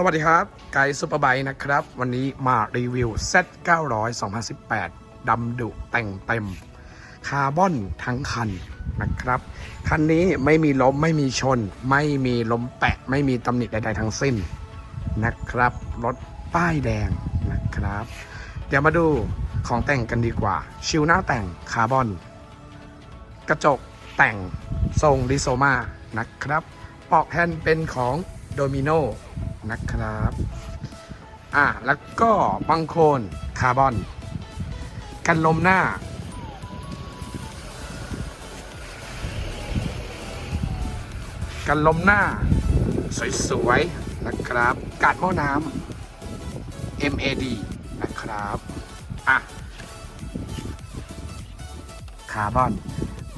สวัสดีครับ ไกด์ซุปเปอร์ไบค์นะครับ วันนี้มารีวิว Z 900 2018ดำดุแต่งเต็ม คาร์บอนทั้งคันนะครับ คันนี้ไม่มีล้มไม่มีชน ไม่มีล้มแปะ ไม่มีตำหนิใด ๆ ทั้งสิ้นนะครับ รถป้ายแดงนะครับ เดี๋ยวมาดูของแต่งกันดีกว่า ชิวหน้าแต่งคาร์บอน กระจกแต่งทรงดิโซมานะครับปอกแฮนด์เป็นของโดมิโน นะครับ อะแล้วก็บังโคลนคาร์บอน กันลมหน้า กันลมหน้า สวยๆนะครับกาดหม้อน้ำ MAD นะครับ อะ คาร์บอน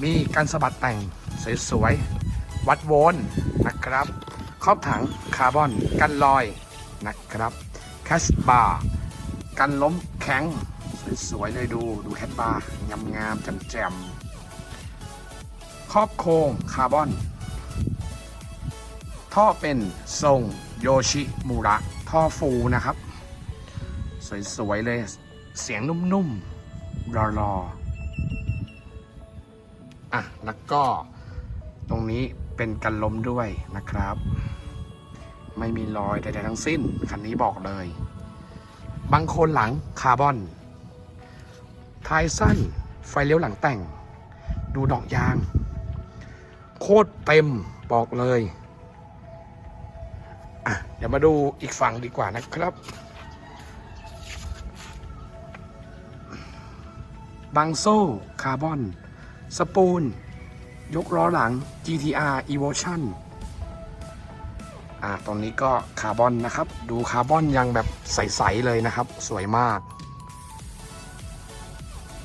มีการสะบัดแต่ง สวยๆวัดโวลต์นะครับ ครอบถังคาร์บอน กันลอยนะครับแคชบาร์กันล้มแข็ง สวยๆเลยดูดูแคชบาร์งามๆแจ่มๆครอบโครงคาร์บอน ท่อเป็นทรงโยชิมูระ ท่อฟูนะครับ สวยๆเลยเสียงนุ่มๆรอๆอะ แล้วก็ตรงนี้ เป็นกันล้มด้วยนะครับ ไม่มีรอยใดๆทั้งสิ้น คันนี้บอกเลย บางคนหลังคาร์บอน ท้ายสั้น ไฟเลี้ยวหลังแต่ง ดูดอกยาง โคตรเต็มบอกเลยอะเดี๋ยวมาดูอีกฝั่งดีกว่านะครับบางโซ่ คาร์บอน สปูน ยกล้อหลัง GTR Evolution อ่าตรงนี้ก็คาร์บอนนะครับ ดูคาร์บอนยังแบบใส ๆ เลยนะครับ สวยมาก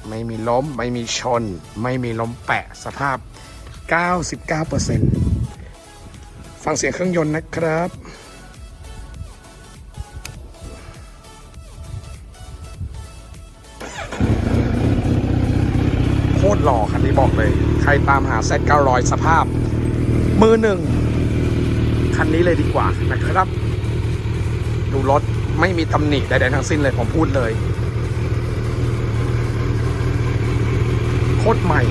ไม่มีล้ม ไม่มีชน ไม่มีล้มแปะสภาพ 99%ฟังเสียงเครื่องยนต์นะครับ ตรหล่อคันนี้บอกเลย ใครตามหา Z900 สภาพ มือหนึ่ง คันนี้เลยดีกว่านะครับ ดูรถไม่มีตำหนิใดๆทั้งสิ้นเลยผมพูดเลย โคตรใหม่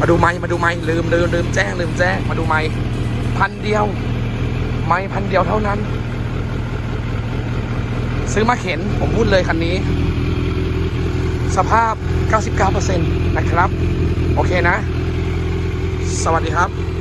มาดูไม้มาดูไม้ลืมลืมลืมแจ้งลืมแจ้ง มาดูไม้พันเดียว ไม้พันเดียวเท่านั้น ซื้อมาเข็นผมพูดเลยคันนี้ สภาพ 99%นะครับ โอเคนะ สวัสดีครับ